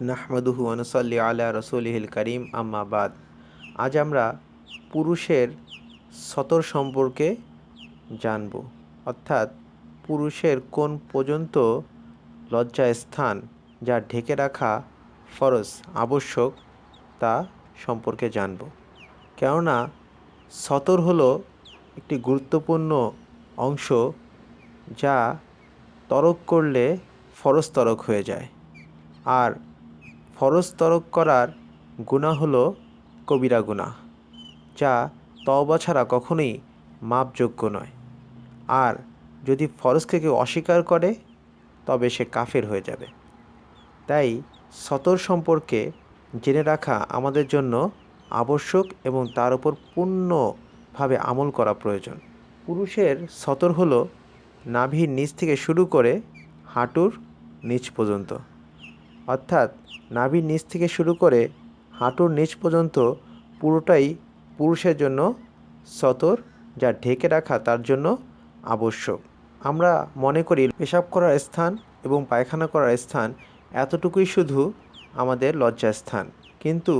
নাহমাদুহু আনসাল্লি আলা রসুলিহিল করিম আম্মাবাদ আজ আমরা পুরুষের সতর সম্পর্কে জানব। অর্থাৎ পুরুষের কোন পর্যন্ত লজ্জা স্থান যা ঢেকে রাখা ফরজ, আবশ্যক, তা সম্পর্কে জানব। কেননা সতর হলো একটি গুরুত্বপূর্ণ অংশ যা তরক করলে ফরজ তরক হয়ে যায়। আর ফরজ তরক করার গুণা হলো কবিরা গুণা যা তওবা ছাড়া কখনোই মাপযোগ্য নয়। আর যদি ফরজকে কেউ অস্বীকার করে, তবে সে কাফের হয়ে যাবে। তাই সতর সম্পর্কে জেনে রাখা আমাদের জন্য আবশ্যক এবং তার উপর পূর্ণভাবে আমল করা প্রয়োজন। পুরুষের সতর হলো নাভির নিচ থেকে শুরু করে হাঁটুর নিচ পর্যন্ত। অর্থাৎ নাভির নিচ থেকে শুরু করে হাঁটুর নিচ পর্যন্ত পুরোটাই পুরুষের জন্য সতর, যা ঢেকে রাখা তার জন্য আবশ্যক। আমরা মনে করি পেশাব করার স্থান এবং পায়খানা করার স্থান এতটুকুই শুধু আমাদের লজ্জাস্থান। কিন্তু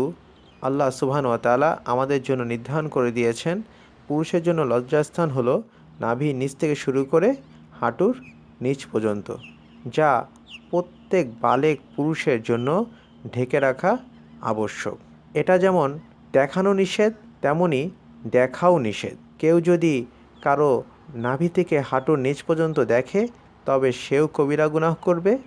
আল্লাহ সুবহান ওয়া তাআলা আমাদের জন্য নির্ধারণ করে দিয়েছেন, পুরুষের জন্য লজ্জাস্থান হলো নাভির নিচ থেকে শুরু করে হাঁটুর নিচ পর্যন্ত, যা প্রত্যেক বালেক পুরুষের জন্য ঢেকে রাখা আবশ্যক। এটা যেমন দেখানো নিষেধ, তেমনি দেখাও নিষেধ। কেউ যদি কারও নাভি থেকে হাঁটুর নিচ পর্যন্ত দেখে, তবে সেও কবিরা গুনাহ করবে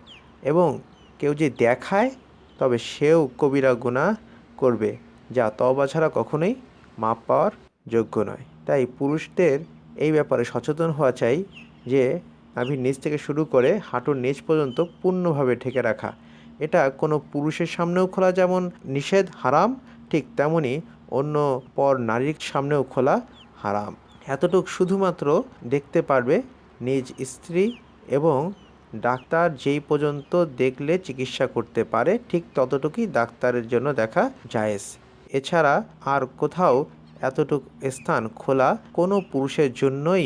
এবং কেউ যে দেখায়, তবে সেও কবিরা গুনাহ করবে, যা তওবা ছাড়া কখনোই মাপ পাওয়ার যোগ্য নয়। তাই পুরুষদের এই ব্যাপারে সচেতন হওয়া চাই যে নাভির নিচ থেকে শুরু করে হাঁটুর নিচ পর্যন্ত পূর্ণভাবে ঢেকে রাখা। এটা কোনো পুরুষের সামনেও খোলা যেমন নিষেধ, হারাম, ঠিক তেমনি অন্য পর নারীর সামনেও খোলা হারাম। এতটুক শুধুমাত্র দেখতে পারবে নিজ স্ত্রী এবং ডাক্তার যেই পর্যন্ত দেখলে চিকিৎসা করতে পারে, ঠিক ততটুকুই ডাক্তারের জন্য দেখা জায়েজ। এছাড়া আর কোথাও এতটুক স্থান খোলা কোনো পুরুষের জন্যই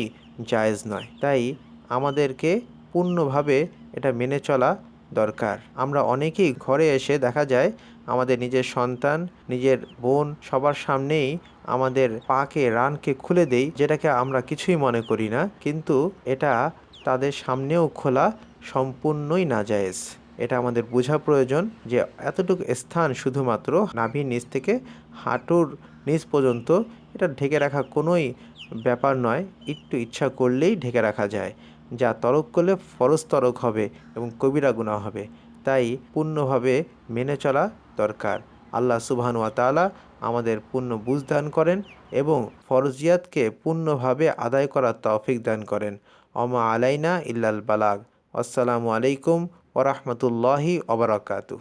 জায়েজ নয়। তাই আমাদেরকে পূর্ণভাবে এটা মেনে চলা দরকার। আমরা অনেকেই ঘরে এসে দেখা যায়, আমাদের নিজের সন্তান, নিজের বোন সবার সামনেই আমাদের পাকে, রানকে খুলে দেই, যেটাকে আমরা কিছুই মনে করি না। কিন্তু এটা তাদের সামনেও খোলা সম্পূর্ণই নাজায়েজ। এটা আমাদের বোঝা প্রয়োজন যে এতটুকু স্থান শুধুমাত্র নাভির নিচ থেকে হাঁটুর নিচ পর্যন্ত এটা ঢেকে রাখা কোনোই ব্যাপার নয়, একটু ইচ্ছা করলেই ঢেকে রাখা যায়। যা তরক করলে ফরজ তরক হবে এবং কবিরা গুণা হবে। তাই পূর্ণভাবে মেনে চলা দরকার। আল্লাহ ওয়া তালা আমাদের পূর্ণ বুঝ দান করেন এবং ফরজিয়াতকে পূর্ণভাবে আদায় করার তৌফিক দান করেন। অমা আলাইনা ইল্লাল বালাগ। আসসালামু আলাইকুম ওরহমতুল্লাহি ওবরাকাতু